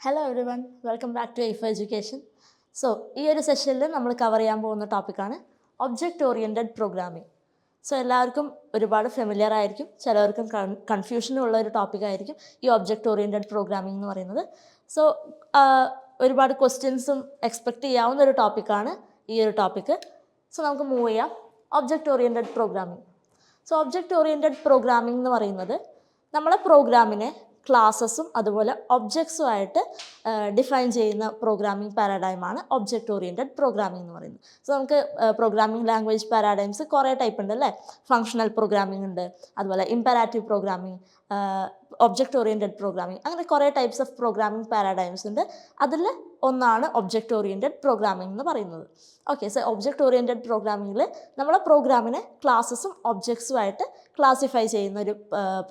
Hello everyone welcome back to Aif education so ഈ ഒരു സെഷനിൽ നമ്മൾ കവർ ചെയ്യാൻ പോകുന്ന ടോപ്പിക്കാണ് ഒബ്ജക്റ്റ് ഓറിയന്റഡ് പ്രോഗ്രാമിംഗ് സോ എല്ലാവർക്കും ഒരുപാട് ഫെമിലിയർ ആയിരിക്കും. ചിലവർക്കും കൺ ഉള്ള ഒരു ടോപ്പിക് ആയിരിക്കും ഈ ഒബ്ജക്റ്റ് ഓറിയന്റഡ് പ്രോഗ്രാമിംഗ് എന്ന് പറയുന്നത്. സോ ഒരുപാട് ക്വസ്റ്റ്യൻസും എക്സ്പെക്റ്റ് ചെയ്യാവുന്ന ഒരു ടോപ്പിക്കാണ് ഈ ഒരു ടോപ്പിക്ക് സോ നമുക്ക് മൂവ് ചെയ്യാം. Object oriented programming so object oriented programming എന്ന് പറയുന്നത് നമ്മളെ പ്രോഗ്രാമിനെ ക്ലാസ്സസും അതുപോലെ ഒബ്ജക്ട്സും ആയിട്ട് ഡിഫൈൻ ചെയ്യുന്ന പ്രോഗ്രാമിംഗ് പാരാഡൈമാണ് ഒബ്ജക്റ്റ് ഓറിയന്റഡ് പ്രോഗ്രാമിംഗ് എന്ന് പറയുന്നത്. സോ നമുക്ക് പ്രോഗ്രാമിംഗ് ലാംഗ്വേജ് പാരാഡൈംസ് കുറേ ടൈപ്പ് ഉണ്ട് അല്ലേ? ഫങ്ഷണൽ പ്രോഗ്രാമിംഗ് ഉണ്ട് അതുപോലെ imperative programming object oriented programming അങ്ങനെ കുറേ ടൈപ്സ് ഓഫ് പ്രോഗ്രാമിംഗ് പാരാഡൈംസ് ഉണ്ട്. അതിൽ ഒന്നാണ് ഒബ്ജക്റ്റ് ഓറിയന്റഡ് പ്രോഗ്രാമിംഗ് എന്ന് പറയുന്നത്. ഓക്കെ സോ ഒബ്ജക്റ്റ് ഓറിയന്റഡ് പ്രോഗ്രാമിങ്ങിൽ നമ്മളെ പ്രോഗ്രാമിനെ ക്ലാസ്സസും ഒബ്ജക്ട്സുമായിട്ട് ക്ലാസിഫൈ ചെയ്യുന്ന ഒരു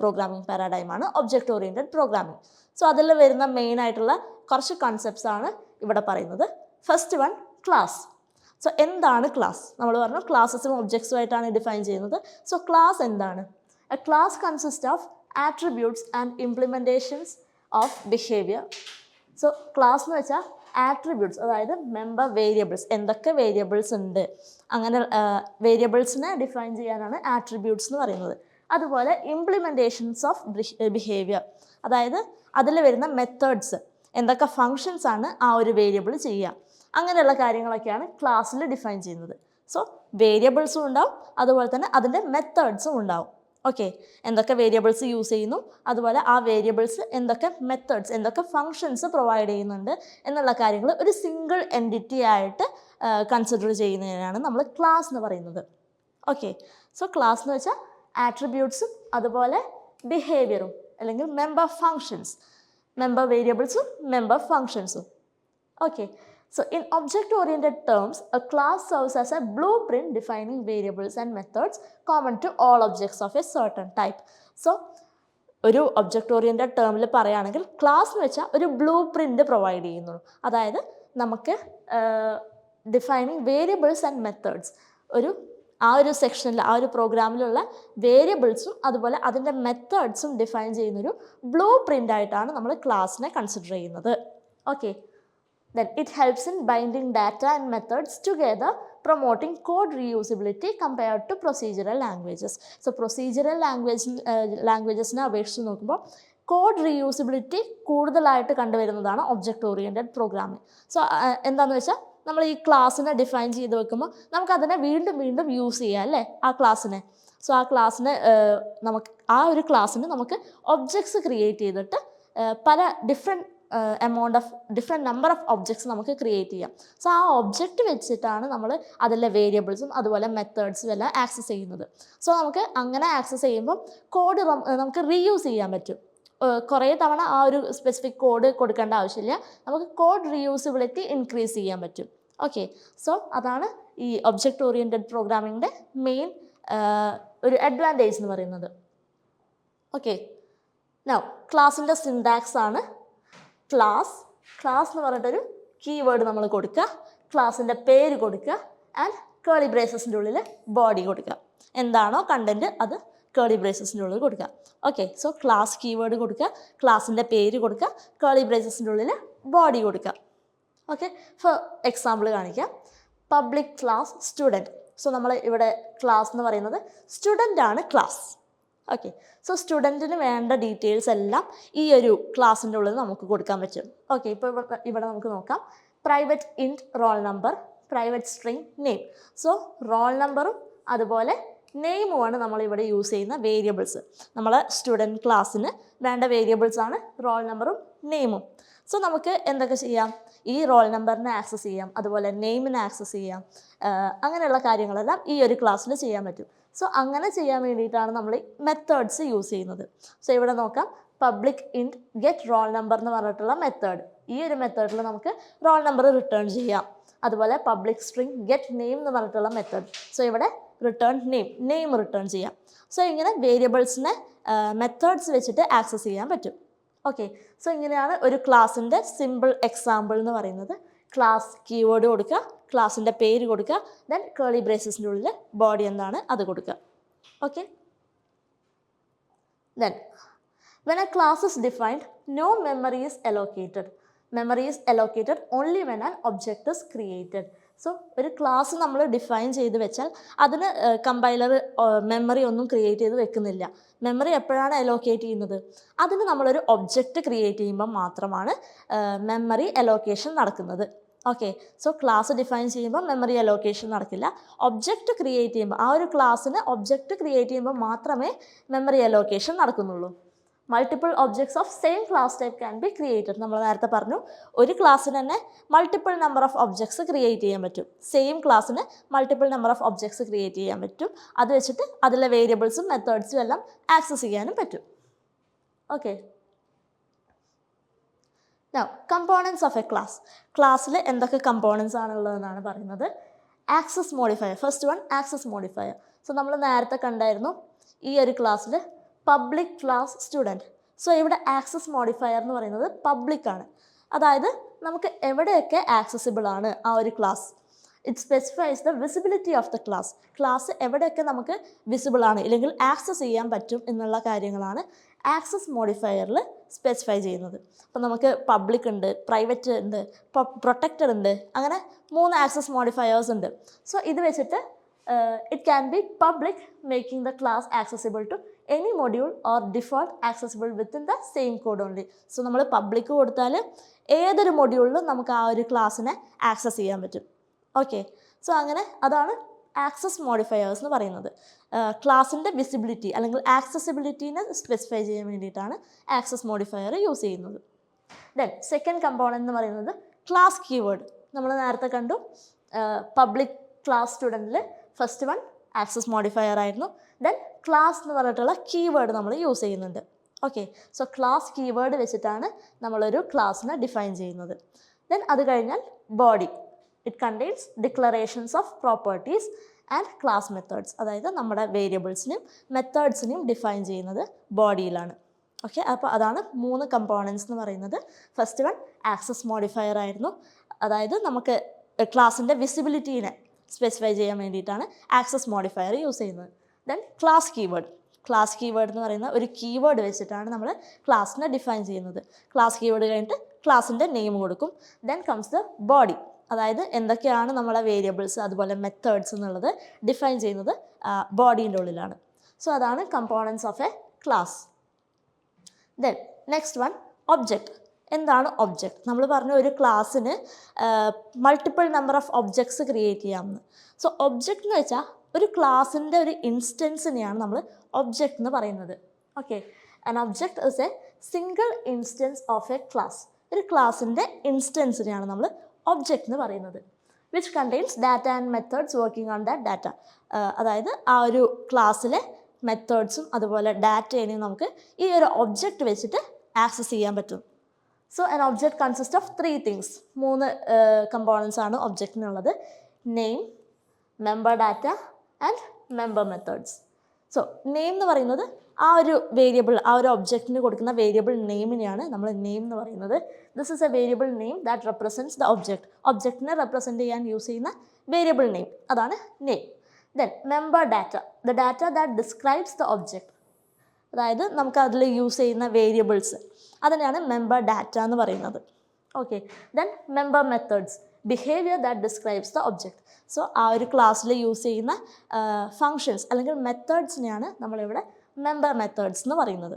പ്രോഗ്രാമിംഗ് പാരാഡൈമാണ് ഒബ്ജക്റ്റ് ഓറിയന്റഡ് പ്രോഗ്രാമിംഗ് സോ അതിൽ വരുന്ന മെയിൻ ആയിട്ടുള്ള കുറച്ച് കൺസെപ്റ്റ്സ് ആണ് ഇവിടെ പറയുന്നത്. ഫസ്റ്റ് വൺ ക്ലാസ് സോ എന്താണ് ക്ലാസ് നമ്മൾ പറഞ്ഞു ക്ലാസ്സസും ഒബ്ജക്ട്സുമായിട്ടാണ് ഡിഫൈൻ ചെയ്യുന്നത്. സോ ക്ലാസ് എന്താണ്? A class consist of attributes and implementations of behaviour so class എന്ന് വെച്ചാൽ ആട്രിബ്യൂട്ട്സ് അതായത് മെമ്പർ വേരിയബിൾസ് എന്തൊക്കെ വേരിയബിൾസ് ഉണ്ട്? അങ്ങനെ വേരിയബിൾസിനെ ഡിഫൈൻ ചെയ്യാനാണ് ആട്രിബ്യൂട്ട്സ് എന്ന് പറയുന്നത്. അതുപോലെ ഇംപ്ലിമെന്റേഷൻസ് ഓഫ് ബിഹേവിയർ അതായത് അതിൽ വരുന്ന മെത്തേഡ്സ് എന്തൊക്കെ ഫങ്ഷൻസ് ആണ് ആ ഒരു വേരിയബിൾ ചെയ്യുക. അങ്ങനെയുള്ള കാര്യങ്ങളൊക്കെയാണ് ക്ലാസ്സിൽ ഡിഫൈൻ ചെയ്യുന്നത്. സോ വേരിയബിൾസും ഉണ്ടാവും അതുപോലെ തന്നെ അതിന്റെ മെത്തേഡ്സും ഉണ്ടാവും. ഓക്കെ എന്തൊക്കെ വേരിയബിൾസ് യൂസ് ചെയ്യുന്നു? അതുപോലെ ആ വേരിയബിൾസ് എന്തൊക്കെ മെത്തേഡ്സ് എന്തൊക്കെ ഫങ്ഷൻസ് പ്രൊവൈഡ് ചെയ്യുന്നുണ്ട് എന്നുള്ള കാര്യങ്ങൾ ഒരു സിംഗിൾ എന്റിറ്റി ആയിട്ട് കൺസിഡർ ചെയ്യുന്നതിനാണ് നമ്മൾ ക്ലാസ് എന്ന് പറയുന്നത്. ഓക്കെ സോ ക്ലാസ് എന്ന് വെച്ചാൽ ആട്രിബ്യൂട്ട്സും അതുപോലെ ബിഹേവിയറും അല്ലെങ്കിൽ മെമ്പർ ഫങ്ഷൻസ് മെമ്പർ വേരിയബിൾസും member ഫങ്ഷൻസും okay So in object-oriented terms, a class serves as a blueprint defining variables and methods common to all objects of a certain type. So ഒരു object oriented ടേമിൽ പറയുകയാണെങ്കിൽ class എന്ന് വെച്ചാൽ ഒരു blue print provide ചെയ്യുന്നു. അതായത് നമുക്ക് defining variables and methods ഒരു ആ ഒരു സെക്ഷനിൽ ആ ഒരു പ്രോഗ്രാമിലുള്ള വേരിയബിൾസും അതുപോലെ അതിന്റെ മെത്തേഡ്സും ഡിഫൈൻ ചെയ്യുന്നൊരു ബ്ലൂ പ്രിന്റ് ആയിട്ടാണ് നമ്മൾ ക്ലാസ്സിനെ കൺസിഡർ ചെയ്യുന്നത്. Okay Then it helps in binding data and methods together, promoting code reusability compared to procedural languages. So procedural language ലാംഗ്വേജസിനെ അപേക്ഷിച്ച് നോക്കുമ്പോൾ കോഡ് റീയൂസിബിലിറ്റി കൂടുതലായിട്ട് കണ്ടുവരുന്നതാണ് ഒബ്ജക്റ്റ് ഓറിയന്റഡ് പ്രോഗ്രാമിംഗ് സോ എന്താണെന്ന് വെച്ചാൽ നമ്മൾ ഈ ക്ലാസ്സിനെ ഡിഫൈൻ ചെയ്ത് വെക്കുമ്പോൾ നമുക്കതിനെ വീണ്ടും വീണ്ടും യൂസ് ചെയ്യാം അല്ലേ ആ ക്ലാസ്സിനെ സോ ആ ക്ലാസ്സിന് നമുക്ക് ആ ഒരു ക്ലാസ്സിന് നമുക്ക് ഒബ്ജക്ട്സ് ക്രിയേറ്റ് ചെയ്തിട്ട് പല different amount of different number of objects നമുക്ക് ക്രിയേറ്റ് ചെയ്യാം. സോ ആ ഒബ്ജക്റ്റ് വെച്ചിട്ടാണ് നമ്മൾ അതിലെ വേരിയബിൾസും അതുപോലെ മെത്തേഡ്സും എല്ലാം ആക്സസ് ചെയ്യുന്നത്. സോ നമുക്ക് അങ്ങനെ ആക്സസ് ചെയ്യുമ്പോൾ കോഡ് നമുക്ക് റീയൂസ് ചെയ്യാൻ പറ്റും. കുറേ തവണ ആ ഒരു സ്പെസിഫിക് കോഡ് കൊടുക്കേണ്ട ആവശ്യമില്ല. നമുക്ക് കോഡ് റീയൂസിബിലിറ്റി ഇൻക്രീസ് ചെയ്യാൻ പറ്റും. ഓക്കെ സോ അതാണ് ഈ ഒബ്ജക്റ്റ് ഓറിയന്റഡ് പ്രോഗ്രാമിങ്ങിന്റെ മെയിൻ ഒരു അഡ്വാന്റേജ് എന്ന് പറയുന്നത്. ഓക്കെ നൗ ക്ലാസ്സിന്റെ സിൻഡാക്സ് ആണ് ക്ലാസ് ക്ലാസ് എന്ന് പറഞ്ഞിട്ടൊരു കീവേഡ് നമ്മൾ കൊടുക്കുക ക്ലാസ്സിന്റെ പേര് കൊടുക്കുക ആൻഡ് കേളി ബ്രേസസിന്റെ ഉള്ളിൽ ബോഡി കൊടുക്കുക എന്താണോ കണ്ടന്റ് അത് കേളി ബ്രേസസിന്റെ ഉള്ളിൽ കൊടുക്കുക ഓക്കെ സോ ക്ലാസ് കീവേഡ് കൊടുക്കുക ക്ലാസ്സിന്റെ പേര് കൊടുക്കുക കേളി ബ്രേസസിന്റെ ഉള്ളിൽ ബോഡി കൊടുക്കുക ഓക്കെ ഫോർ എക്സാമ്പിൾ കാണിക്കാം. പബ്ലിക് ക്ലാസ് സ്റ്റുഡന്റ് സോ നമ്മൾ ഇവിടെ ക്ലാസ് എന്ന് പറയുന്നത് സ്റ്റുഡന്റ് ആണ് ക്ലാസ് ഓക്കെ സോ സ്റ്റുഡന്റിന് വേണ്ട ഡീറ്റെയിൽസ് എല്ലാം ഈ ഒരു ക്ലാസ്സിന്റെ ഉള്ളിൽ നമുക്ക് കൊടുക്കാൻ പറ്റും. ഓക്കെ ഇപ്പോൾ ഇവിടെ നമുക്ക് നോക്കാം. Private int roll number private string name so roll നമ്പറും അതുപോലെ നെയിമുമാണ് നമ്മളിവിടെ യൂസ് ചെയ്യുന്ന വേരിയബിൾസ് നമ്മൾ സ്റ്റുഡന്റ് ക്ലാസ്സിന് വേണ്ട വേരിയബിൾസ് ആണ് റോൾ നമ്പറും നെയിമും സോ നമുക്ക് എന്തൊക്കെ ചെയ്യാം? ഈ റോൾ നമ്പറിനെ ആക്സസ് ചെയ്യാം. അതുപോലെ നെയിമിനെ ആക്സസ് ചെയ്യാം. അങ്ങനെയുള്ള കാര്യങ്ങളെല്ലാം ഈ ഒരു ക്ലാസ്സിൽ ചെയ്യാൻ പറ്റും. സോ അങ്ങനെ ചെയ്യാൻ വേണ്ടിയിട്ടാണ് നമ്മൾ മെത്തേഡ്സ് യൂസ് ചെയ്യുന്നത്. സോ ഇവിടെ നോക്കാം. Public int get roll number എന്ന് പറഞ്ഞിട്ടുള്ള മെത്തേഡ് ഈ ഒരു മെത്തേഡിൽ നമുക്ക് റോൾ നമ്പർ റിട്ടേൺ ചെയ്യാം. അതുപോലെ പബ്ലിക് സ്ട്രിങ് ഗെറ്റ് നെയിം എന്ന് പറഞ്ഞിട്ടുള്ള മെത്തേഡ് സോ ഇവിടെ റിട്ടേൺ നെയിം നെയിം റിട്ടേൺ ചെയ്യാം. സോ ഇങ്ങനെ വേരിയബിൾസിനെ മെത്തേഡ്സ് വെച്ചിട്ട് ആക്സസ് ചെയ്യാൻ പറ്റും. ഓക്കെ സോ ഇങ്ങനെയാണ് ഒരു ക്ലാസ്സിന്റെ സിമ്പിൾ എക്സാമ്പിൾ എന്ന് പറയുന്നത്. ക്ലാസ് കീവേഡ് കൊടുക്കുക. ക്ലാസ്സിന്റെ പേര് കൊടുക്കുക. ദെൻ കേളി ബ്രേസസിന്റെ ഉള്ളിൽ ബോഡി എന്താണ്? അത് കൊടുക്കുക. Okay then when a class is defined no memory is allocated memory is allocated only when an object is created so ഒരു ക്ലാസ് നമ്മൾ ഡിഫൈൻ ചെയ്ത് വെച്ചാൽ അതിന് കമ്പൈലർ മെമ്മറി ഒന്നും ക്രിയേറ്റ് ചെയ്ത് വെക്കുന്നില്ല. മെമ്മറി എപ്പോഴാണ് അലോക്കേറ്റ് ചെയ്യുന്നത്? അതിന് നമ്മളൊരു ഒബ്ജക്റ്റ് ക്രിയേറ്റ് ചെയ്യുമ്പോൾ മാത്രമാണ് മെമ്മറി അലോക്കേഷൻ നടക്കുന്നത്. ഓക്കെ സോ ക്ലാസ് ഡിഫൈൻ ചെയ്യുമ്പോൾ മെമ്മറി അലോക്കേഷൻ നടക്കില്ല. ഒബ്ജക്റ്റ് ക്രിയേറ്റ് ചെയ്യുമ്പോൾ ആ ഒരു ക്ലാസ്സിന് ഒബ്ജക്റ്റ് ക്രിയേറ്റ് ചെയ്യുമ്പോൾ മാത്രമേ memory allocation നടക്കുന്നുള്ളൂ. Multiple objects of same class type can be created നമ്മൾ നേരത്തെ പറഞ്ഞു ഒരു ക്ലാസ്സിന് തന്നെ multiple number of objects create ചെയ്യാൻ പറ്റും. സെയിം ക്ലാസ്സിന് multiple number of objects create ചെയ്യാൻ പറ്റും. അത് വെച്ചിട്ട് അതിലെ വേരിയബിൾസും മെത്തേഡ്സും എല്ലാം ആക്സസ് ചെയ്യാനും പറ്റും. Okay components of a class ക്ലാസ്സിൽ എന്തൊക്കെ കമ്പോണൻസ് ആണുള്ളതെന്നാണ് പറയുന്നത്. Access modifier first one access modifier so നമ്മൾ നേരത്തെ കണ്ടായിരുന്നു ഈ ഒരു ക്ലാസ്സിൽ പബ്ലിക് ക്ലാസ് സ്റ്റുഡന്റ് സോ ഇവിടെ ആക്സസ് മോഡിഫയർ എന്ന് പറയുന്നത് പബ്ലിക് ആണ്. അതായത് നമുക്ക് എവിടെയൊക്കെ ആക്സസിബിൾ ആണ് ആ ഒരു class it specifies the visibility of the class class എവിടെയൊക്കെ നമുക്ക് വിസിബിൾ ആണ് ഇല്ലെങ്കിൽ ആക്സസ് ചെയ്യാൻ പറ്റും എന്നുള്ള കാര്യങ്ങളാണ് ആക്സസ് മോഡിഫയറിൽ സ്പെസിഫൈ ചെയ്യുന്നത്. അപ്പോൾ നമുക്ക് പബ്ലിക് ഉണ്ട് പ്രൈവറ്റ് ഉണ്ട് പ്രൊട്ടക്റ്റഡ് ഉണ്ട് അങ്ങനെ മൂന്ന് ആക്സസ് മോഡിഫയേഴ്സ് ഉണ്ട്. സോ ഇത് വെച്ചിട്ട് it can be public making the class accessible to any module or default accessible within the same code only so നമ്മൾ പബ്ലിക് കൊടുത്താൽ ഏതൊരു മൊഡ്യൂളിലും നമുക്ക് ആ ഒരു ക്ലാസ്സിനെ ആക്സസ് ചെയ്യാൻ പറ്റും. ഓക്കെ സോ അങ്ങനെ അതാണ് ആക്സസ് മോഡിഫയേഴ്സ് എന്ന് പറയുന്നത്. ക്ലാസ്സിന്റെ വിസിബിലിറ്റി അല്ലെങ്കിൽ ആക്സസിബിലിറ്റീനെ സ്പെസിഫൈ ചെയ്യാൻ വേണ്ടിയിട്ടാണ് ആക്സസ് മോഡിഫയർ യൂസ് ചെയ്യുന്നത്. ദെൻ സെക്കൻഡ് കമ്പോണന്റ് എന്ന് പറയുന്നത് ക്ലാസ് കീവേഡ് നമ്മൾ നേരത്തെ കണ്ടു പബ്ലിക് ക്ലാസ് സ്റ്റുഡന്റിൽ ഫസ്റ്റ് വൺ ആക്സസ് മോഡിഫയർ ആയിരുന്നു. ദെൻ ക്ലാസ് എന്ന് പറഞ്ഞിട്ടുള്ള കീവേഡ് നമ്മൾ യൂസ് ചെയ്യുന്നുണ്ട്. ഓക്കെ സോ ക്ലാസ് കീവേഡ് വെച്ചിട്ടാണ് നമ്മളൊരു ക്ലാസ്സിനെ ഡിഫൈൻ ചെയ്യുന്നത്. ദെൻ അത് കഴിഞ്ഞാൽ body it contains declarations of properties and class methods അതായത് നമ്മുടെ വേരിയബിൾസിനും മെത്തേഡ്സിനെയും ഡിഫൈൻ ചെയ്യുന്നത് ബോഡിയിലാണ് ഓക്കെ അപ്പോൾ അതാണ് മൂന്ന് കമ്പോണൻസ് എന്ന് പറയുന്നത്. ഫസ്റ്റ് വൺ ആക്സസ് മോഡിഫയർ ആയിരുന്നു. അതായത് നമുക്ക് ക്ലാസ്സിന്റെ വിസിബിലിറ്റീനെ സ്പെസിഫൈ ചെയ്യാൻ വേണ്ടിയിട്ടാണ് ആക്സസ് മോഡിഫയർ യൂസ് ചെയ്യുന്നത്. Then class keyword class keyword എന്ന് പറയുന്ന ഒരു കീവേഡ് വെച്ചിട്ടാണ് നമ്മൾ ക്ലാസ്സിനെ ഡിഫൈൻ ചെയ്യുന്നത്. ക്ലാസ് കീവേഡ് കഴിഞ്ഞിട്ട് ക്ലാസ്സിന്റെ നെയിം കൊടുക്കും. ദെൻ കംസ് ദ ബോഡി അതായത് എന്തൊക്കെയാണ് നമ്മളെ വേരിയബിൾസ് അതുപോലെ മെത്തേഡ്സ് എന്നുള്ളത് ഡിഫൈൻ ചെയ്യുന്നത് ബോഡീന്റെ ഉള്ളിലാണ്. സോ അതാണ് components of a class then next one object എന്താണ് ഒബ്ജക്റ്റ് നമ്മൾ പറഞ്ഞ ഒരു ക്ലാസ്സിന് multiple number of objects create ചെയ്യാമെന്ന്. സോ ഒബ്ജക്റ്റ് എന്ന് വെച്ചാൽ ഒരു ക്ലാസ്സിന്റെ ഒരു ഇൻസ്റ്റൻസിനെയാണ് നമ്മൾ ഒബ്ജക്റ്റ് എന്ന് പറയുന്നത്. Okay an object is a single instance of a class ഒരു ക്ലാസ്സിന്റെ ഇൻസ്റ്റൻസിനെയാണ് നമ്മൾ ഒബ്ജക്റ്റ് എന്ന് പറയുന്നത് which contains data and methods working on that data അതായത് ആ ഒരു ക്ലാസ്സിലെ മെത്തേഡ്സും അതുപോലെ ഡാറ്റേനെയും നമുക്ക് ഈ ഒരു ഒബ്ജക്റ്റ് വെച്ചിട്ട് ആക്സസ് ചെയ്യാൻ പറ്റും. So an object consist of three things മൂന്ന് കമ്പോണൻസ് ആണ് ഒബ്ജക്റ്റിനുള്ളത് name member data and member methods so name എന്ന് പറയുന്നത് ആ ഒരു വേരിയബിൾ ആ ഒരു ഒബ്ജക്റ്റിന് കൊടുക്കുന്ന വേരിയബിൾ നെയിമിനെയാണ് നമ്മൾ നെയിം എന്ന് പറയുന്നത്. This is a variable name that represents the object ഒബ്ജക്റ്റിനെ റെപ്രസെന്റ് ചെയ്യാൻ യൂസ് ചെയ്യുന്ന വേരിയബിൾ നെയിം അതാണ് name then member data the data that describes the object അതായത് നമുക്ക് അതിൽ യൂസ് ചെയ്യുന്ന വേരിയബിൾസ് അതിനെയാണ് മെമ്പർ ഡാറ്റ എന്ന് പറയുന്നത്. Okay then member methods behavior that describes the object so ആ ഒരു ക്ലാസ്സിൽ യൂസ് ചെയ്യുന്ന ഫങ്ഷൻസ് അല്ലെങ്കിൽ മെത്തേഡ്സിനെയാണ് നമ്മളിവിടെ മെമ്പർ മെത്തേഡ്സ് എന്ന് പറയുന്നത്.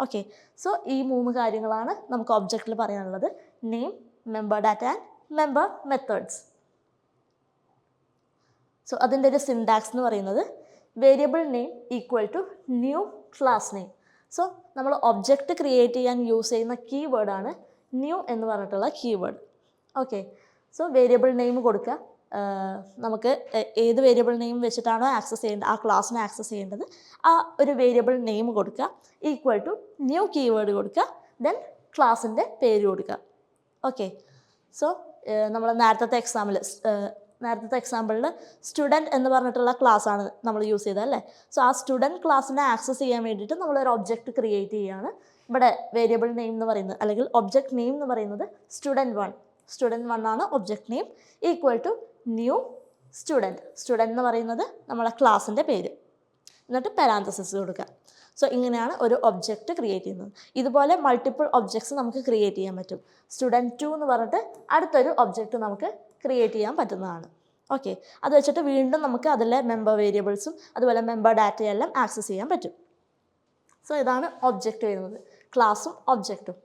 ഓക്കെ സോ ഈ മൂന്ന് കാര്യങ്ങളാണ് നമുക്ക് ഒബ്ജക്റ്റിൽ പറയാനുള്ളത്. Name member data and member methods so അതിന്റെ ഒരു സിൻഡാക്സ് എന്ന് പറയുന്നത് variable name equal to new class name so നമ്മൾ ഒബ്ജക്റ്റ് ക്രിയേറ്റ് ചെയ്യാൻ യൂസ് ചെയ്യുന്ന കീവേഡാണ് ന്യൂ എന്ന് പറഞ്ഞിട്ടുള്ള keyword okay so variable name കൊടുക്കുക നമുക്ക് ഏത് വേരിയബിൾ നെയിം വെച്ചിട്ടാണോ ആക്സസ് ചെയ്യേണ്ടത് ആ ക്ലാസ്സിനെ ആക്സസ് ചെയ്യേണ്ടത്. ആ ഒരു വേരിയബിൾ നെയിം കൊടുക്കുക ഈക്വൽ ടു ന്യൂ കീവേഡ് കൊടുക്കുക ദെൻ ക്ലാസ്സിന്റെ പേര് കൊടുക്കുക ഓക്കെ സോ നമ്മൾ നേരത്തെ എക്സാമ്പിൾ നേരത്തെ എക്സാമ്പിളിൽ സ്റ്റുഡന്റ് എന്ന് പറഞ്ഞിട്ടുള്ള ക്ലാസ്സാണ് നമ്മൾ യൂസ് ചെയ്തത് അല്ലേ? സോ ആ സ്റ്റുഡന്റ് ക്ലാസ്സിനെ ആക്സസ് ചെയ്യാൻ വേണ്ടിയിട്ട് നമ്മളൊരു ഒബ്ജക്റ്റ് ക്രിയേറ്റ് ചെയ്യുകയാണ് ഇവിടെ വേരിയബിൾ നെയിം എന്ന് പറയുന്നത് അല്ലെങ്കിൽ ഒബ്ജക്റ്റ് നെയിം എന്ന് പറയുന്നത് സ്റ്റുഡന്റ് വൺ സ്റ്റുഡന്റ് വൺ ആണ് object name equal to new student student എന്ന് പറയുന്നത് നമ്മളെ ക്ലാസ്സിന്റെ പേര്. എന്നിട്ട് പാരാന്തസിസ് കൊടുക്കുക. സോ ഇങ്ങനെയാണ് ഒരു ഒബ്ജക്റ്റ് ക്രിയേറ്റ് ചെയ്യുന്നത്. ഇതുപോലെ മൾട്ടിപ്പിൾ ഒബ്ജക്ട്സ് നമുക്ക് ക്രിയേറ്റ് ചെയ്യാൻ പറ്റും. സ്റ്റുഡന്റ് ടു എന്ന് പറഞ്ഞിട്ട് അടുത്തൊരു ഒബ്ജക്റ്റ് നമുക്ക് ക്രിയേറ്റ് ചെയ്യാൻ പറ്റുന്നതാണ്. ഓക്കെ അത് വെച്ചിട്ട് വീണ്ടും നമുക്ക് അതിലെ മെമ്പർ വേരിയബിൾസും അതുപോലെ മെമ്പർ ഡാറ്റയെല്ലാം ആക്സസ് ചെയ്യാൻ പറ്റും. സോ ഇതാണ് ഒബ്ജക്റ്റ് വരുന്നത്. ക്ലാസ്സും ഒബ്ജക്റ്റും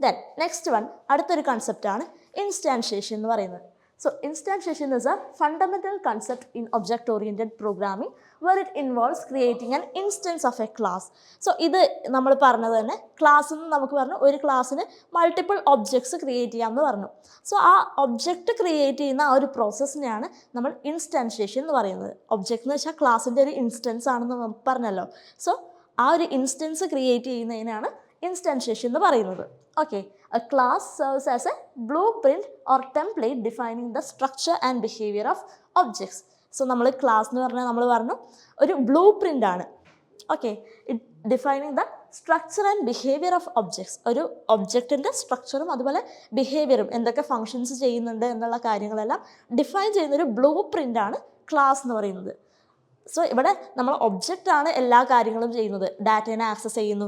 ദെൻ നെക്സ്റ്റ് വൺ അടുത്തൊരു കൺസെപ്റ്റാണ് ഇൻസ്റ്റാൻഷിയേഷൻ എന്ന് പറയുന്നത്. So instantiation is a fundamental concept in object oriented programming where it involves creating an instance of a class so ഇത് നമ്മൾ പറഞ്ഞത് തന്നെ ക്ലാസ് എന്ന് നമുക്ക് പറഞ്ഞു ഒരു ക്ലാസ്സിന് മൾട്ടിപ്പിൾ ഒബ്ജക്ട്സ് ക്രിയേറ്റ് ചെയ്യാമെന്ന് പറഞ്ഞു. സോ ആ ഒബ്ജക്റ്റ് ക്രിയേറ്റ് ചെയ്യുന്ന ആ ഒരു പ്രോസസ്സിനെയാണ് നമ്മൾ ഇൻസ്റ്റാൻഷിയേഷൻ എന്ന് പറയുന്നത്. ഒബ്ജക്റ്റ് എന്ന് വെച്ചാൽ ക്ലാസ്സിന്റെ ഒരു ഇൻസ്റ്റൻസ് ആണെന്ന് പറഞ്ഞല്ലോ. സോ ആ ഒരു ഇൻസ്റ്റൻസ് ക്രിയേറ്റ് ചെയ്യുന്നതിനാണ് ഇൻസ്റ്റൻഷിയേഷൻ എന്ന് പറയുന്നത്. Okay a class serves as a blueprint or template defining the structure and behavior of objects so നമ്മൾ ക്ലാസ് എന്ന് പറഞ്ഞാൽ നമ്മൾ പറഞ്ഞു ഒരു ബ്ലൂ പ്രിന്റ് ആണ്. Okay it defining the structure and behavior of objects ഒരു ഒബ്ജക്റ്റിന്റെ സ്ട്രക്ചറും അതുപോലെ ബിഹേവിയറും എന്തൊക്കെ ഫങ്ഷൻസ് ചെയ്യുന്നുണ്ട് എന്നുള്ള കാര്യങ്ങളെല്ലാം ഡിഫൈൻ ചെയ്യുന്ന ഒരു ബ്ലൂ ആണ് ക്ലാസ് എന്ന് പറയുന്നത്. സോ ഇവിടെ നമ്മൾ ഒബ്ജക്റ്റ് ആണ് എല്ലാ കാര്യങ്ങളും ചെയ്യുന്നത്. ഡാറ്റേനെ ആക്സസ് ചെയ്യുന്നു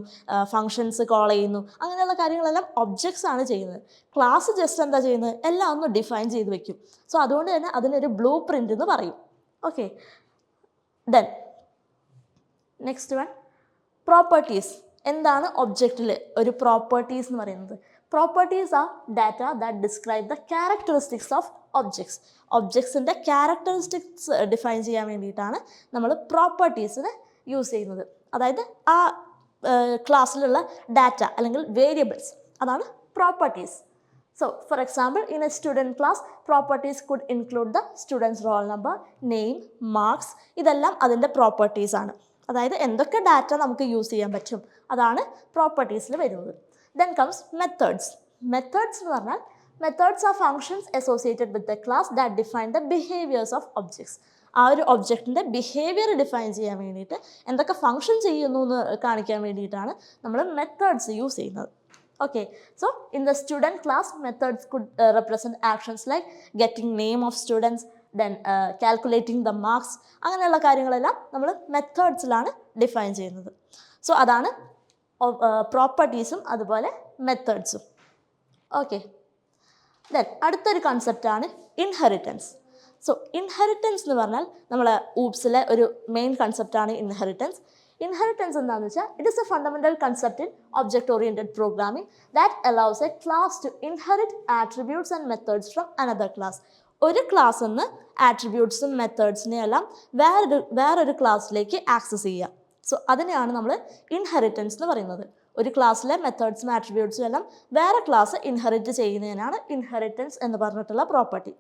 ഫങ്ഷൻസ് കോൾ ചെയ്യുന്നു അങ്ങനെയുള്ള കാര്യങ്ങളെല്ലാം ഒബ്ജക്ട്സ് ആണ് ചെയ്യുന്നത്. ക്ലാസ് ജസ്റ്റ് എന്താ ചെയ്യുന്നത്? എല്ലാം ഒന്ന് ഡിഫൈൻ ചെയ്ത് വെക്കും. സോ അതുകൊണ്ട് തന്നെ അതിനൊരു ബ്ലൂ പ്രിന്റ് എന്ന് പറയും. Okay then next one properties എന്താണ് ഒബ്ജക്റ്റിൽ ഒരു പ്രോപ്പർട്ടീസ് എന്ന് പറയുന്നത്? പ്രോപ്പർട്ടീസ് ആ data that describe the characteristics of objects ഒബ്ജക്ട്സിന്റെ characteristics define ചെയ്യാൻ വേണ്ടിയിട്ടാണ് നമ്മൾ പ്രോപ്പർട്ടീസിനെ യൂസ് ചെയ്യുന്നത്. അതായത് ആ ക്ലാസ്സിലുള്ള ഡാറ്റ അല്ലെങ്കിൽ വേരിയബിൾസ് അതാണ് properties so for example in a student class properties could include the students roll number name marks ഇതെല്ലാം അതിന്റെ പ്രോപ്പർട്ടീസ് ആണ്. അതായത് എന്തൊക്കെ ഡാറ്റ നമുക്ക് യൂസ് ചെയ്യാൻ പറ്റും. അതാണ് പ്രോപ്പർട്ടീസിൽ വരുന്നത്. ദെൻ കംസ് മെത്തേഡ്സ് മെത്തേഡ്സ് എന്ന് പറഞ്ഞാൽ methods are functions associated with the class that define the behaviors of objects ആ ഒരു ഒബ്ജക്റ്റിന്റെ ബിഹേവിയർ ഡിഫൈൻ ചെയ്യാൻ വേണ്ടിയിട്ട് എന്തൊക്കെ ഫങ്ഷൻ ചെയ്യുന്നു എന്ന് കാണിക്കാൻ വേണ്ടിയിട്ടാണ് നമ്മൾ മെത്തേഡ്സ് യൂസ് ചെയ്യുന്നത്. Okay so in the student class methods could represent actions like getting name of students then calculating the marks അങ്ങനെയുള്ള കാര്യങ്ങളെല്ലാം നമ്മൾ മെത്തേഡ്സിലാണ് ഡിഫൈൻ ചെയ്യുന്നത്. സോ അതാണ് പ്രോപ്പർട്ടീസും അതുപോലെ മെത്തേഡ്സും ഓക്കെ ദെൻ അടുത്തൊരു കൺസെപ്റ്റാണ് ഇൻഹെറിറ്റൻസ് സോ ഇൻഹെറിറ്റൻസ് എന്ന് പറഞ്ഞാൽ നമ്മളെ ഊപ്സിലെ ഒരു മെയിൻ കൺസെപ്റ്റാണ് ഇൻഹെറിറ്റൻസ് ഇൻഹെറിറ്റൻസ് എന്താണെന്ന് വെച്ചാൽ it is a fundamental concept in object oriented programming that allows a class to inherit attributes and methods from another class ഒരു ക്ലാസ്സിൽ നിന്ന് ആട്രിബ്യൂട്ട്സും മെത്തേഡ്സിനെ എല്ലാം വേറൊരു വേറൊരു ക്ലാസ്സിലേക്ക് ആക്സസ് ചെയ്യുക. സോ അതിനെയാണ് നമ്മൾ ഇൻഹെറിറ്റൻസ് എന്ന് പറയുന്നത്. ഒരു ക്ലാസ്സിലെ മെത്തേഡ്സും ആട്രിബ്യൂട്ട്സും എല്ലാം വേറെ ക്ലാസ് ഇൻഹെറിറ്റ് ചെയ്യുന്നതിനാണ് ഇൻഹെറിറ്റൻസ് എന്ന് പറഞ്ഞിട്ടുള്ള property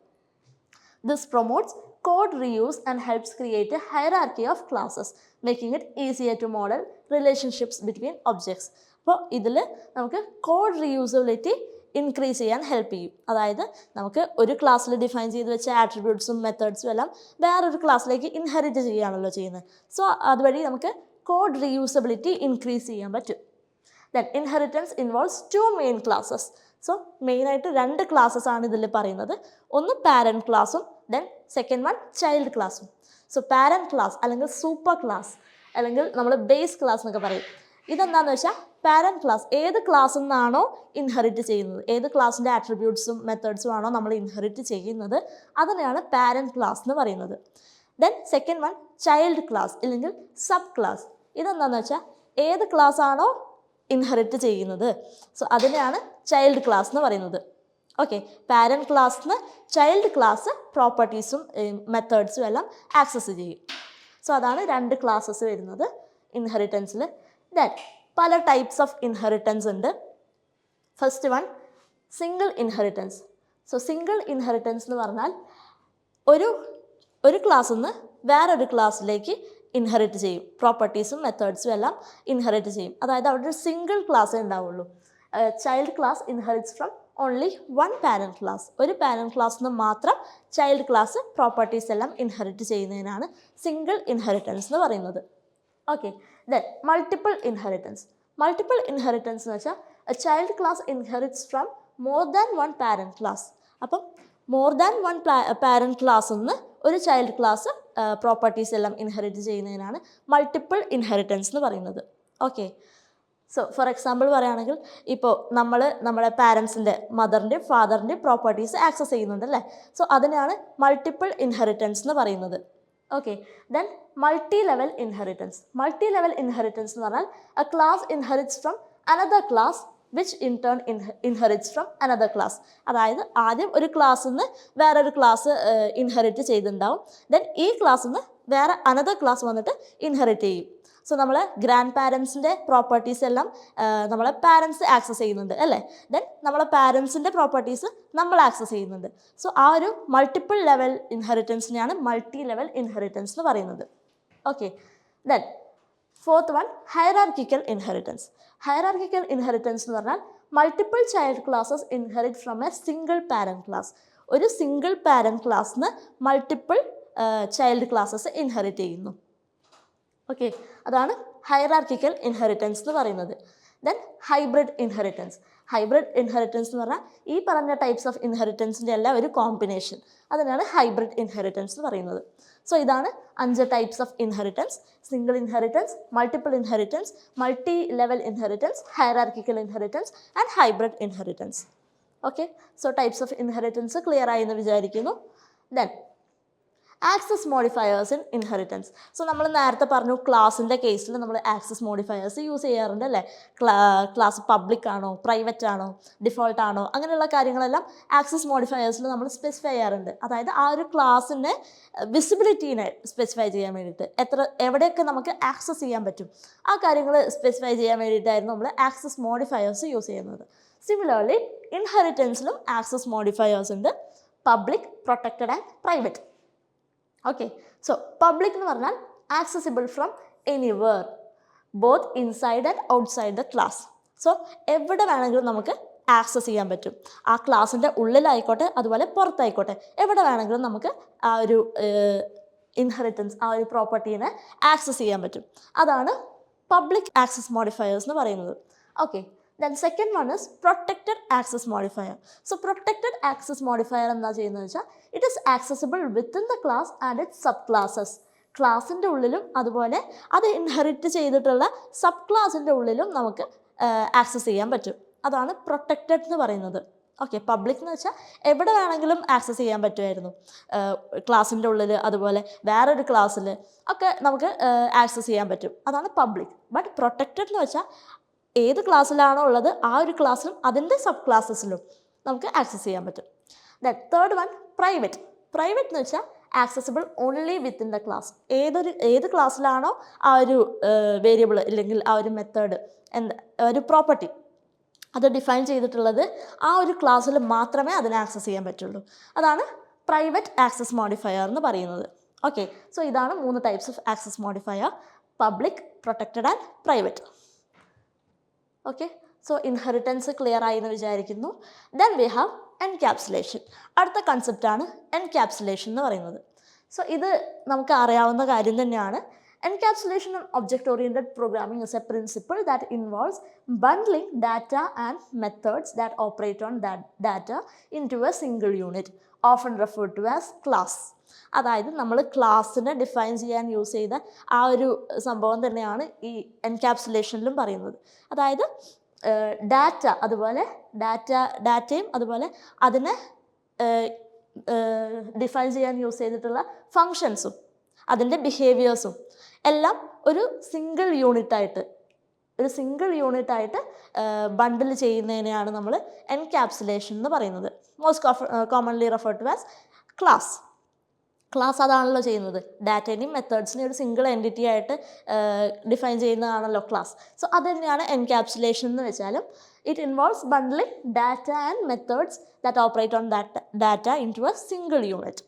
this promotes code reuse and helps create hierarchy of classes making it easier to model relationships between objects അപ്പോൾ ഇതിൽ നമുക്ക് കോഡ് റീയൂസബിലിറ്റി ഇൻക്രീസ് ചെയ്യാൻ ഹെൽപ്പ് ചെയ്യും. അതായത് നമുക്ക് ഒരു ക്ലാസ്സിൽ ഡിഫൈൻ ചെയ്ത് വെച്ച ആട്രിബ്യൂട്ട്സും മെത്തേഡ്സും എല്ലാം വേറൊരു ക്ലാസ്സിലേക്ക് ഇൻഹെറിറ്റ് ചെയ്യുകയാണല്ലോ ചെയ്യുന്നത്. സോ അതുവഴി നമുക്ക് കോഡ് റീയൂസബിലിറ്റി ഇൻക്രീസ് ചെയ്യാൻ പറ്റും. Then inheritance involves two main classes so മെയിനായിട്ട് രണ്ട് ക്ലാസ്സസ് ആണ് ഇതിൽ പറയുന്നത്. ഒന്ന് പാരന്റ് ക്ലാസ്സും ദെൻ സെക്കൻഡ് വൺ ചൈൽഡ് ക്ലാസ്സും സോ പാരന്റ് ക്ലാസ് അല്ലെങ്കിൽ സൂപ്പർ ക്ലാസ് അല്ലെങ്കിൽ നമ്മൾ ബേസ് ക്ലാസ് എന്നൊക്കെ പറയും. ഇതെന്താണെന്ന് വെച്ചാൽ പാരന്റ് ക്ലാസ് ഏത് ക്ലാസ്സിൽ നിന്നാണോ ഇൻഹെറിറ്റ് ചെയ്യുന്നത്? ഏത് ക്ലാസ്സിന്റെ ആട്രിബ്യൂട്ട്സും മെത്തേഡ്സും ആണോ നമ്മൾ ഇൻഹെറിറ്റ് ചെയ്യുന്നത്? അതിനെയാണ് പാരന്റ് ക്ലാസ് എന്ന് പറയുന്നത്. Then second one child class ഇല്ലെങ്കിൽ സബ് ക്ലാസ് ഇതെന്താണെന്ന് വെച്ചാൽ ഏത് ക്ലാസ് ആണോ ഇൻഹെറിറ്റ് ചെയ്യുന്നത്. സോ അതിനെയാണ് ചൈൽഡ് ക്ലാസ് എന്ന് പറയുന്നത്. ഓക്കെ പാരന്റ് ക്ലാസ്സിന് ചൈൽഡ് ക്ലാസ് പ്രോപ്പർട്ടീസും മെത്തേഡ്സും എല്ലാം ആക്സസ് ചെയ്യും. സോ അതാണ് രണ്ട് ക്ലാസ്സസ് വരുന്നത് ഇൻഹെറിറ്റൻസിൽ ദെൻ പല ടൈപ്സ് ഓഫ് ഇൻഹെറിറ്റൻസ് ഉണ്ട്. First one single inheritance so single inheritance എന്ന് പറഞ്ഞാൽ ഒരു ഒരു ക്ലാസ്സിൽ നിന്ന് വേറൊരു ക്ലാസ്സിലേക്ക് ഇൻഹെറിറ്റ് ചെയ്യും. പ്രോപ്പർട്ടീസും മെത്തേഡ്സും എല്ലാം ഇൻഹെറിറ്റ് ചെയ്യും. അതായത് അവിടെ ഒരു സിംഗിൾ ക്ലാസ് ഉണ്ടാവുള്ളൂ. Child class inherits from only one parent class ഒരു പാരന്റ് ക്ലാസ് നിന്ന് മാത്രം ചൈൽഡ് ക്ലാസ് പ്രോപ്പർട്ടീസ് എല്ലാം ഇൻഹെറിറ്റ് ചെയ്യുന്നതിനാണ് സിംഗിൾ ഇൻഹെറിറ്റൻസ് എന്ന് പറയുന്നത്. Okay then multiple inheritance multiple inheritance എന്ന് വെച്ചാൽ child class inherits from more than one parent class അപ്പം more than one parent class നിന്ന് ഒരു ചൈൽഡ് ക്ലാസ് പ്രോപ്പർട്ടീസ് എല്ലാം ഇൻഹെറിറ്റ് ചെയ്യുന്നതിനാണ് മൾട്ടിപ്പിൾ ഇൻഹെറിറ്റൻസ് എന്ന് പറയുന്നത്. ഓക്കെ സോ ഫോർ എക്സാമ്പിൾ പറയുകയാണെങ്കിൽ ഇപ്പോൾ നമ്മൾ നമ്മുടെ പാരൻസിന്റെ മദറിന്റെയും ഫാദറിന്റെയും പ്രോപ്പർട്ടീസ് ആക്സസ് ചെയ്യുന്നുണ്ട് അല്ലേ? സോ അതിനാണ് മൾട്ടിപ്പിൾ ഇൻഹെറിറ്റൻസ് എന്ന് പറയുന്നത്. Okay then multi level inheritance multi level inheritance എന്ന് പറഞ്ഞാൽ a class inherits from another class which in turn inherits from another class അതായത് ആദ്യം ഒരു ക്ലാസ്സിൽ നിന്ന് വേറൊരു ക്ലാസ് ഇൻഹെറിറ്റ് ചെയ്തിട്ടുണ്ടാവും ദെൻ ഈ ക്ലാസ്സിൽ നിന്ന് വേറെ അനദർ ക്ലാസ് വന്നിട്ട് ഇൻഹെറിറ്റ് ചെയ്യും. സോ നമ്മൾ ഗ്രാൻഡ് പാരൻസിന്റെ പ്രോപ്പർട്ടീസ് എല്ലാം നമ്മളെ പാരൻസ് ആക്സസ് ചെയ്യുന്നുണ്ട് അല്ലേ? ദെൻ നമ്മളെ പാരൻസിന്റെ പ്രോപ്പർട്ടീസ് നമ്മൾ ആക്സസ് ചെയ്യുന്നുണ്ട്. സോ ആ ഒരു മൾട്ടിപ്പിൾ ലെവൽ ഇൻഹെറിറ്റൻസിനെയാണ് മൾട്ടി ലെവൽ ഇൻഹെറിറ്റൻസ് എന്ന് പറയുന്നത്. Okay then fourth one hierarchical inheritance hierarchical inheritance എന്ന് പറഞ്ഞാൽ multiple child classes inherit from a single parent class ഒരു സിംഗിൾ പാരന്റ് ക്ലാസ്സിന് മൾട്ടിപ്പിൾ ചൈൽഡ് ക്ലാസ്സസ് ഇൻഹെറിറ്റ് ചെയ്യുന്നു. ഓക്കെ അതാണ് ഹയറാർക്കിക്കൽ ഇൻഹെറിറ്റൻസ് എന്ന് പറയുന്നത്. Then hybrid inheritance hybrid inheritance എന്ന് പറഞ്ഞാൽ ഈ പറഞ്ഞ ടൈപ്സ് ഓഫ് ഇൻഹെറിറ്റൻസിന്റെ എല്ലാം ഒരു കോമ്പിനേഷൻ അതിനാണ് ഹൈബ്രിഡ് ഇൻഹെറിറ്റൻസ് എന്ന് പറയുന്നത്. സോ ഇതാണ് അഞ്ച് types of inheritance single inheritance multiple inheritance multi level inheritance hierarchical inheritance and hybrid inheritance okay so types of inheritance clear ആയി എന്ന് വിചാരിക്കുന്നു. Then access modifiers in inheritance. So നമ്മൾ നേരത്തെ പറഞ്ഞു ക്ലാസിന്റെ കേസിൽ നമ്മൾ ആക്സസ് മോഡിഫയേഴ്സ് യൂസ് ചെയ്യാറുണ്ട് അല്ലേ? ക്ലാ ക്ലാസ് പബ്ലിക് ആണോ പ്രൈവറ്റ് ആണോ ഡിഫോൾട്ട് ആണോ അങ്ങനെയുള്ള കാര്യങ്ങളെല്ലാം ആക്സസ് മോഡിഫയേഴ്സിൽ നമ്മൾ സ്പെസിഫൈ ചെയ്യാറുണ്ട്. അതായത് ആ ഒരു ക്ലാസ്സിന്റെ വിസിബിലിറ്റീനെ സ്പെസിഫൈ ചെയ്യാൻ വേണ്ടിയിട്ട് എത്ര എവിടെയൊക്കെ നമുക്ക് ആക്സസ് ചെയ്യാൻ പറ്റും ആ കാര്യങ്ങൾ സ്പെസിഫൈ ചെയ്യാൻ വേണ്ടിയിട്ടായിരുന്നു നമ്മൾ ആക്സസ് മോഡിഫയേഴ്സ് യൂസ് ചെയ്യുന്നത്. സിമിലർലി ഇൻഹെറിറ്റൻസിലും ആക്സസ് മോഡിഫയേഴ്സ് ഉണ്ട്. Public protected and private. Okay so public എന്ന് പറഞ്ഞാൽ accessible from anywhere both inside and outside the class so എവിടെ വേണമെങ്കിലും നമുക്ക് ആക്സസ് ചെയ്യാൻ പറ്റും. ആ ക്ലാസ്സിന്റെ ഉള്ളിലായിക്കോട്ടെ അതുപോലെ പുറത്തായിക്കോട്ടെ എവിടെ വേണമെങ്കിലും നമുക്ക് ആ ഒരു ഇൻഹെറിറ്റൻസ് ആ ഒരു പ്രോപ്പർട്ടീനെ ആക്സസ് ചെയ്യാൻ പറ്റും. അതാണ് പബ്ലിക് ആക്സസ് മോഡിഫയേഴ്സ് എന്ന് പറയുന്നത്. Okay then second one is protected access modifier so protected access modifier എന്താ ചെയ്യുന്നത് വെച്ചാൽ it is accessible within the class and it sub classes ക്ലാസിന്റെ ഉള്ളിലും അതുപോലെ അത് ഇൻഹെറിറ്റ് ചെയ്തിട്ടുള്ള സബ് ക്ലാസിന്റെ ഉള്ളിലും നമുക്ക് ആക്സസ് ചെയ്യാൻ പറ്റും. അതാണ് പ്രൊട്ടക്റ്റഡ് എന്ന് പറയുന്നത്. ഓക്കെ പബ്ലിക് എന്ന് വെച്ചാൽ എവിടെ വേണമെങ്കിലും ആക്സസ് ചെയ്യാൻ പറ്റുമായിരുന്നു. ക്ലാസ്സിന്റെ ഉള്ളിൽ അതുപോലെ വേറൊരു ക്ലാസ്സിൽ ഒക്കെ നമുക്ക് ആക്സസ് ചെയ്യാൻ പറ്റും. അതാണ് പബ്ലിക് ബട്ട് പ്രൊട്ടക്റ്റഡ് എന്ന് വെച്ചാൽ ഏത് ക്ലാസ്സിലാണോ ഉള്ളത് ആ ഒരു ക്ലാസ്സിലും അതിന്റെ സബ് ക്ലാസ്സസിലും നമുക്ക് ആക്സസ് ചെയ്യാൻ പറ്റും. Then third one private private എന്ന് വെച്ചാൽ accessible only within the class ഏതൊരു ഏത് ക്ലാസ്സിലാണോ ആ ഒരു വേരിയബിൾ ഇല്ലെങ്കിൽ ആ ഒരു മെത്തേഡ് എന്താ ഒരു പ്രോപ്പർട്ടി അത് ഡിഫൈൻ ചെയ്തിട്ടുള്ളത് ആ ഒരു ക്ലാസ്സിൽ മാത്രമേ അതിനെ ആക്സസ് ചെയ്യാൻ പറ്റുള്ളൂ. അതാണ് പ്രൈവറ്റ് ആക്സസ് മോഡിഫയർ എന്ന് പറയുന്നത്. ഓക്കെ സോ ഇതാണ് മൂന്ന് types of access modifier public protected and private okay so inheritance clear ആയി എന്ന് വിചാരിക്കുന്നു. ദെൻ വി ഹാവ് എൻക്യാപ്സുലേഷൻ അടുത്ത കൺസെപ്റ്റാണ് എൻക്യാപ്സുലേഷൻ എന്ന് പറയുന്നത്. സോ ഇത് നമുക്ക് അറിയാവുന്ന കാര്യം തന്നെയാണ്. Encapsulation object oriented programming is a principle that involves bundling data and methods that operate on that data into a single unit often refer to as class അതായത് നമ്മൾ ക്ലാസ്സിനെ ഡിഫൈൻ ചെയ്യാൻ യൂസ് ചെയ്ത ആ ഒരു സംഭവം തന്നെയാണ് ഈ എൻക്യാപ്സുലേഷനിലും പറയുന്നത്. അതായത് ഡാറ്റ അതുപോലെ ഡാറ്റ ഡാറ്റയും അതുപോലെ അതിനെ ഡിഫൈൻ ചെയ്യാൻ യൂസ് ചെയ്തിട്ടുള്ള ഫങ്ഷൻസും അതിന്റെ ബിഹേവിയേഴ്സും എല്ലാം ഒരു സിംഗിൾ യൂണിറ്റായിട്ട് ഒരു സിംഗിൾ യൂണിറ്റായിട്ട് ബണ്ടിൽ ചെയ്യുന്നതിനെയാണ് നമ്മൾ എൻക്യാപ്സുലേഷൻ എന്ന് പറയുന്നത്. Most commonly refer to as class class അതാണല്ലോ ചെയ്യുന്നത്. ഡാറ്റേനെയും മെത്തേഡ്സിനെയും ഒരു സിംഗിൾ എന്റിറ്റി ആയിട്ട് ഡിഫൈൻ ചെയ്യുന്നതാണല്ലോ ക്ലാസ് സോ അത് തന്നെയാണ് എൻക്യാപ്സുലേഷൻ എന്ന് വെച്ചാലും it involves bundling data and methods that operate on that data into a single unit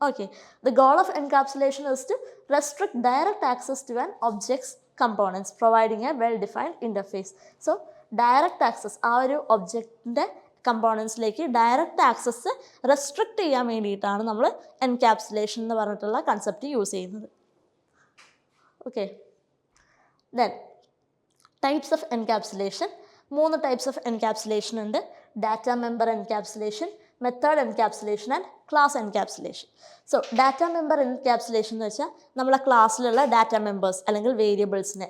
okay the goal of encapsulation is to restrict direct access to an objects components providing a well defined interface so direct access ആ ഒരു ഒബ്ജക്റ്റിന്റെ കമ്പോണൻസിലേക്ക് direct access restrict ചെയ്യാൻ വേണ്ടിയിട്ടാണ് നമ്മൾ encapsulation എന്ന് പറഞ്ഞിട്ടുള്ള concept use ചെയ്യുന്നത്. Okay then types of encapsulation മൂന്ന് ടൈപ്സ് ഓഫ് എൻക്യാപ്സുലേഷൻ ഉണ്ട്. Data member encapsulation method encapsulation and class encapsulation so data member encapsulation എന്ന് വെച്ചാൽ നമ്മളെ ക്ലാസ്സിലുള്ള ഡാറ്റ മെമ്പേഴ്സ് അല്ലെങ്കിൽ വേരിയബിൾസിനെ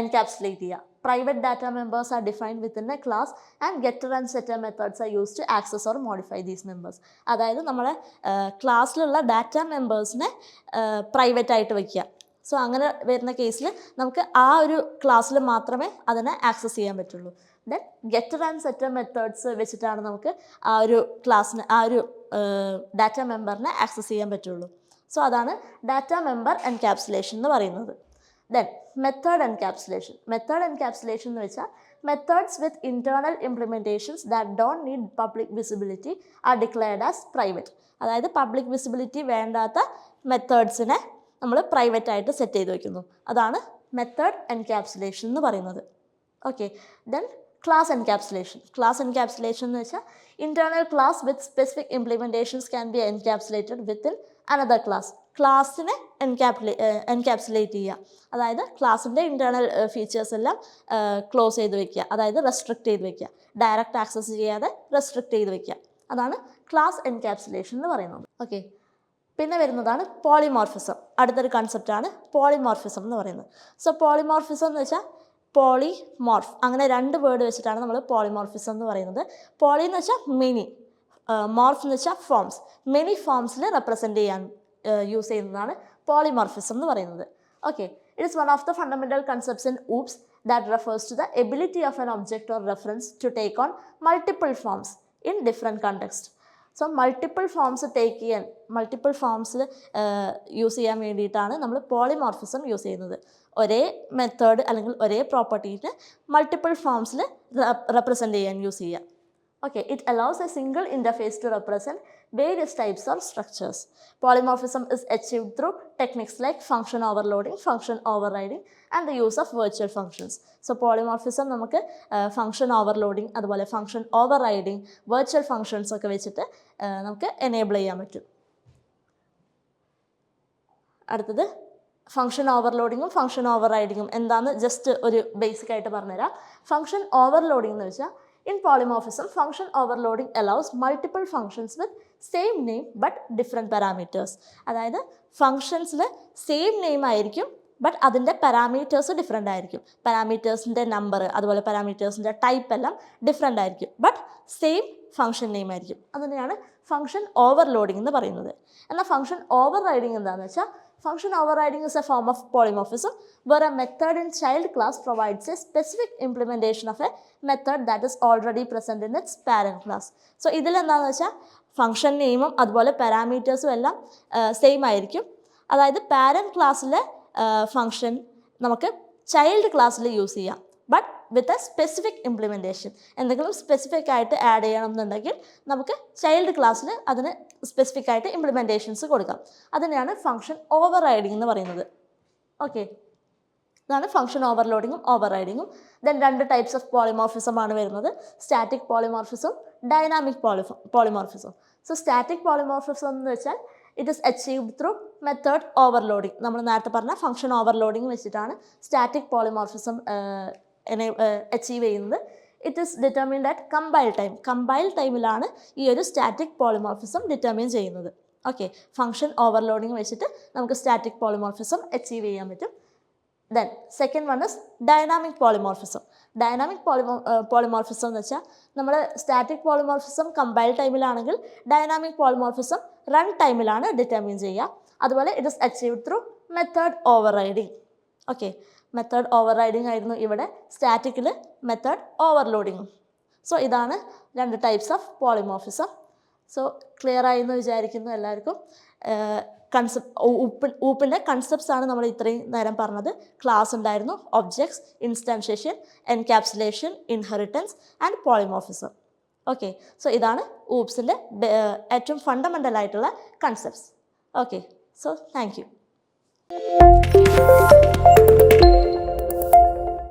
എൻകാപ്സുലേറ്റ് ചെയ്യുക. Private data members are defined within a class and getter and setter methods are used to access or modify these members. അതായത് നമ്മുടെ ക്ലാസ്സിലുള്ള ഡാറ്റ മെമ്പേഴ്സിനെ പ്രൈവറ്റ് ആയിട്ട് വയ്ക്കുക സോ അങ്ങനെ വരുന്ന കേസിൽ നമുക്ക് ആ ഒരു ക്ലാസ്സിൽ മാത്രമേ അതിനെ ആക്സസ് ചെയ്യാൻ പറ്റുള്ളൂ. Then getter and setter methods വെച്ചിട്ടാണ് നമുക്ക് ആ ഒരു ക്ലാസ്സിന് ആ ഒരു ഡാറ്റ മെമ്പറിനെ ആക്സസ് ചെയ്യാൻ പറ്റുള്ളൂ. സോ അതാണ് ഡാറ്റ മെമ്പർ എൻകാപ്സുലേഷൻ എന്ന് പറയുന്നത്. Then method encapsulation method encapsulation എന്ന് വെച്ചാൽ methods with internal implementations that don't need public visibility are declared as private അതായത് പബ്ലിക് വിസിബിലിറ്റി വേണ്ടാത്ത മെത്തേഡ്സിനെ നമ്മൾ പ്രൈവറ്റ് ആയിട്ട് സെറ്റ് ചെയ്ത് വയ്ക്കുന്നു അതാണ് മെത്തേഡ് എൻകാപ്സുലേഷൻ എന്ന് പറയുന്നത്. Okay then class encapsulation class encapsulation എന്ന് വെച്ചാൽ internal class with specific implementations can be encapsulated within another class ക്ലാസ്സിനെ എൻകാപ്ലേ എൻകാപ്സുലേറ്റ് ചെയ്യുക. അതായത് ക്ലാസ്സിന്റെ ഇന്റേർണൽ ഫീച്ചേഴ്സ് എല്ലാം ക്ലോസ് ചെയ്ത് വെക്കുക. അതായത് റെസ്ട്രിക്റ്റ് ചെയ്ത് വെക്കുക. ഡയറക്റ്റ് ആക്സസ് ചെയ്യാതെ റെസ്ട്രിക്റ്റ് ചെയ്ത് വെക്കുക. അതാണ് ക്ലാസ് എൻക്യാപ്സുലേഷൻ എന്ന് പറയുന്നത്. ഓക്കെ പിന്നെ വരുന്നതാണ് പോളിമോർഫിസം അടുത്തൊരു കൺസെപ്റ്റാണ് പോളിമോർഫിസം എന്ന് പറയുന്നത്. സോ പോളിമോർഫിസം എന്ന് വെച്ചാൽ പോളി മോർഫ് അങ്ങനെ രണ്ട് വേർഡ് വെച്ചിട്ടാണ് നമ്മൾ പോളിമോർഫിസം എന്ന് പറയുന്നത്. പോളി എന്ന് വെച്ചാൽ മെനി മോർഫ് എന്ന് വെച്ചാൽ ഫോംസ് മെനി ഫോംസിൽ റെപ്രസെന്റ് ചെയ്യാൻ യൂസ് ചെയ്യുന്നതാണ് പോളിമോർഫിസം എന്ന് പറയുന്നത്. Okay it is one of the fundamental concepts in OOPs that refers to the ability of an object or reference to take on multiple forms in different context so multiple forms take ചെയ്യാൻ multiple forms use ചെയ്യാൻ വേണ്ടിയിട്ടാണ് നമ്മൾ polymorphism use ചെയ്യുന്നത്. ഒരേ method അല്ലെങ്കിൽ ഒരേ പ്രോപ്പർട്ടീനെ multiple ഫോംസിൽ റെപ്രസെന്റ് ചെയ്യാൻ യൂസ് ചെയ്യുക okay it allows a single interface to represent various types of structures. Polymorphism is achieved through techniques like function overloading, function overriding, and the use of virtual functions. So, polymorphism നമുക്ക് function overloading അതുപോലെ function overriding virtual functions ഒക്കെ വെച്ചിട്ട് ആ, നമുക്ക് enable ചെയ്യാൻ പറ്റും അടുത്തത് function ഓവർലോഡിങ്ങും ഫങ്ഷൻ ഓവർ റൈഡിങ്ങും എന്താണെന്ന് ജസ്റ്റ് ഒരു ബേസിക് ആയിട്ട് പറഞ്ഞുതരാം ഫങ്ഷൻ ഓവർലോഡിംഗ് എന്ന് വെച്ചാൽ in polymorphism function overloading allows multiple functions with same name but different parameters അതായത് ഫങ്ഷൻസിൽ സെയിം നെയിം ആയിരിക്കും ബട്ട് അതിന്റെ പാരാമീറ്റേഴ്സ് ഡിഫറെന്റ് ആയിരിക്കും. പാരാമീറ്റേഴ്സിന്റെ നമ്പർ അതുപോലെ പാരാമീറ്റേഴ്സിന്റെ ടൈപ്പ് എല്ലാം ഡിഫറെന്റ് ആയിരിക്കും ബട്ട് സെയിം ഫങ്ഷൻ നെയിം ആയിരിക്കും. അതിനെയാണ് ഫങ്ഷൻ ഓവർലോഡിംഗ് എന്ന് പറയുന്നത്. എന്നാൽ ഫങ്ഷൻ ഓവർ റൈഡിങ് എന്താണെന്ന് വെച്ചാൽ Function overriding is a form of polymorphism where a method in child class provides a specific implementation of a method that is already present in its parent class. So so ഇതിലെന്താണെന്ന് വെച്ചാൽ function നെയിമും അതുപോലെ പാരാമീറ്റേഴ്സും എല്ലാം same ആയിരിക്കും. അതായത് parent ക്ലാസ്സിലെ function നമുക്ക് child ക്ലാസ്സിൽ use ചെയ്യാം. But with a specific implementation എന്തെങ്കിലും സ്പെസിഫിക് ആയിട്ട് ആഡ് ചെയ്യണം എന്നുണ്ടെങ്കിൽ നമുക്ക് ചൈൽഡ് ക്ലാസ്സിൽ അതിന് സ്പെസിഫിക് ആയിട്ട് ഇംപ്ലിമെന്റേഷൻസ് കൊടുക്കാം. അതിനെയാണ് ഫങ്ഷൻ ഓവർ എന്ന് പറയുന്നത്. ഓക്കെ ഇതാണ് ഫംഗ്ഷൻ ഓവർലോഡിങ്ങും ഓവർ റൈഡിങ്ങും ദെൻ രണ്ട് ടൈപ്സ് ഓഫ് പോളിമോർഫിസം ആണ് വരുന്നത്. സ്റ്റാറ്റിക് പോളിമോർഫിസം ഡൈനാമിക് പോളിഫോ പോളിമോർഫിസം സോ സ്റ്റാറ്റിക് പോളിമോർഫിസം എന്ന് വെച്ചാൽ it is achieved through method overloading നമ്മൾ നേരത്തെ പറഞ്ഞ ഫംഗ്ഷൻ ഓവർലോഡിങ് വെച്ചിട്ടാണ് സ്റ്റാറ്റിക് പോളിമോർഫിസം അച്ചീവ് ചെയ്യുന്നത്. It is determined at compile time compile ടൈമിലാണ് ഈ ഒരു സ്റ്റാറ്റിക് പോളിമോർഫിസം ഡിറ്റർമിൻ ചെയ്യുന്നത്. ഓക്കെ ഫംഗ്ഷൻ ഓവർലോഡിങ് വെച്ചിട്ട് നമുക്ക് സ്റ്റാറ്റിക് പോളിമോർഫിസം അച്ചീവ് ചെയ്യാൻ പറ്റും. Then second one is dynamic polymorphism dynamic പോളിമോ polymorphism എന്ന് വെച്ചാൽ നമ്മൾ സ്റ്റാറ്റിക് പോളിമോർഫിസം കമ്പൈൽ ടൈമിലാണെങ്കിൽ ഡൈനാമിക് പോളിമോർഫിസം റൺ ടൈമിലാണ് ഡിറ്റർമിൻ ചെയ്യുക. അതുപോലെ it is achieved through method overriding okay method overriding ആയിരുന്നു ഇവിടെ സ്റ്റാറ്റിക്കിൽ മെത്തേഡ് ഓവർലോഡിങ്ങും സോ ഇതാണ് രണ്ട് types of polymorphism so clear ആയി എന്ന് വിചാരിക്കുന്നു എല്ലാവർക്കും. കൺസെപ്റ്റ് ഊപ്പിന്റെ കൺസെപ്റ്റ്സ് ആണ് നമ്മൾ ഇത്രയും നേരം പറഞ്ഞത്. ക്ലാസ് ഉണ്ടായിരുന്നു objects instantiation encapsulation inheritance and polymorphism okay so ഇതാണ് ഊപ്സിന്റെ ഏറ്റവും ഫണ്ടമെന്റൽ ആയിട്ടുള്ള concepts okay so thank you